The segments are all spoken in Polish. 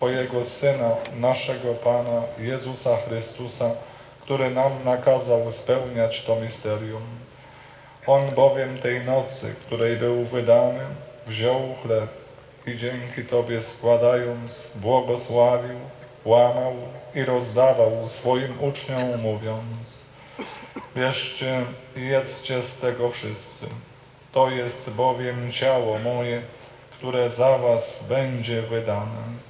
Twojego Syna, naszego Pana Jezusa Chrystusa, który nam nakazał spełniać to misterium. On bowiem tej nocy, której był wydany, wziął chleb i dzięki Tobie składając, błogosławił, łamał i rozdawał swoim uczniom, mówiąc Bierzcie i jedzcie z tego wszyscy. To jest bowiem ciało moje, które za was będzie wydane.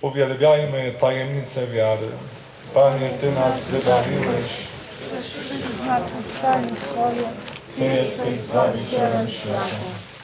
Uwielbiajmy tajemnicę wiary. Panie, Ty nas wybawiłeś, Ty jesteś Zbawicielem świata.